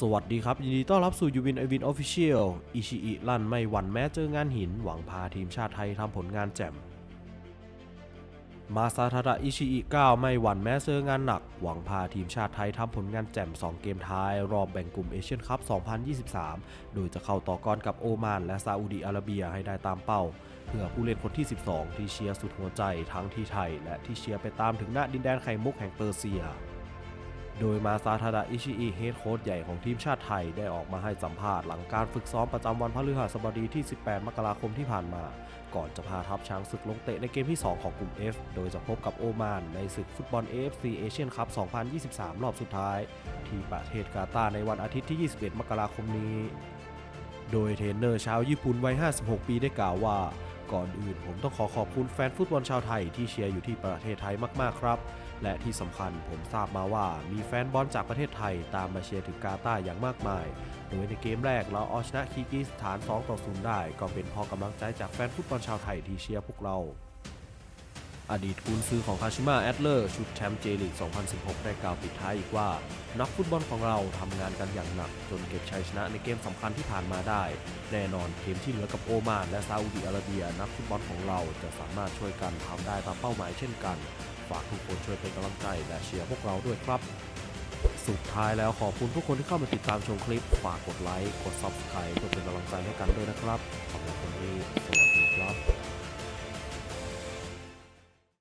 สวัสดีครับ ยินดีต้อนรับสู่ยูวินไอวินออฟฟิเชียลอิชิอิลั่นไม่หวั่นแม้เจองานหิน หวังพาทีมชาติไทยทำผลงานแจ่ม มาซาทาระอิชิอิ9ไม่หวั่นแม้เจองานหนัก หวังพาทีมชาติไทยทำผลงานแจ่ม 2 เกมท้าย รอบแบ่งกลุ่มเอเชียนคัพ 2023 โดยจะเข้าต่อกรกับโอมาน และซาอุดีอาระเบียให้ได้ตามเป้า เพื่อผู้เล่นคนที่ 12 ที่เชียร์สุดหัวใจทั้งที่ไทย และที่เชียร์ไปตามถึงหน้าดินแดนไข่มุกแห่งเปอร์เซีย โดยมาซาทาดะอิชิอิเฮดโค้ชใหญ่ของทีมชาติไทยได้ออกมาให้สัมภาษณ์หลังการฝึกซ้อมประจำวันพฤหัสบดีที่ 18 มกราคมที่ผ่านมา ก่อนจะพาทัพช้างศึกลงเตะในเกมที่ 2 ของกลุ่ม F โดยจะพบกับโอมานในศึกฟุตบอล AFC Asian Cup 2023 รอบสุดท้าย ที่ประเทศกาตาร์ในวันอาทิตย์ที่ 21 มกราคมนี้ โดยเทรนเนอร์ชาวญี่ปุ่นวัย 56 ปีได้กล่าวว่า ก่อนอื่นผมต้องขอขอบคุณแฟนฟุตบอลชาวไทยที่เชียร์อยู่ที่ประเทศไทยมากๆครับ และที่สำคัญผมทราบมาว่ามีแฟนบอลจากประเทศไทยตามมาเชียร์ถึงกาตาร์อย่างมากมาย โดยในเกมแรกเราเอาชนะคีกิสถาน 2 ต่อ 0 ได้ ก็เป็นพอกำลังใจจากแฟนฟุตบอลชาวไทยที่เชียร์พวกเรา อดีตกุนซือของคาชิมะแอดเลอร์ชุดแชมป์เจลีก 2016 ได้กล่าวปิดท้ายอีกว่า นักฟุตบอลของเราทำงานกันอย่างหนัก จนเก็บชัยชนะในเกมสำคัญที่ผ่านมาได้ แน่นอนเกมที่เหลือกับโอมานและซาอุดิอาระเบีย นักฟุตบอลของเราจะสามารถช่วยกันทำได้ตามเป้าหมายเช่นกัน ฝากทุกคนช่วยเป็นกำลังใจและเชียร์พวกเราด้วยครับ สุดท้ายแล้วขอบคุณทุกคนที่เข้ามาติดตามชมคลิป ฝากกดไลค์ กด Subscribe เพื่อเป็นกำลังใจให้กันด้วยนะครับสำหรับวันนี้สวัสดีครับ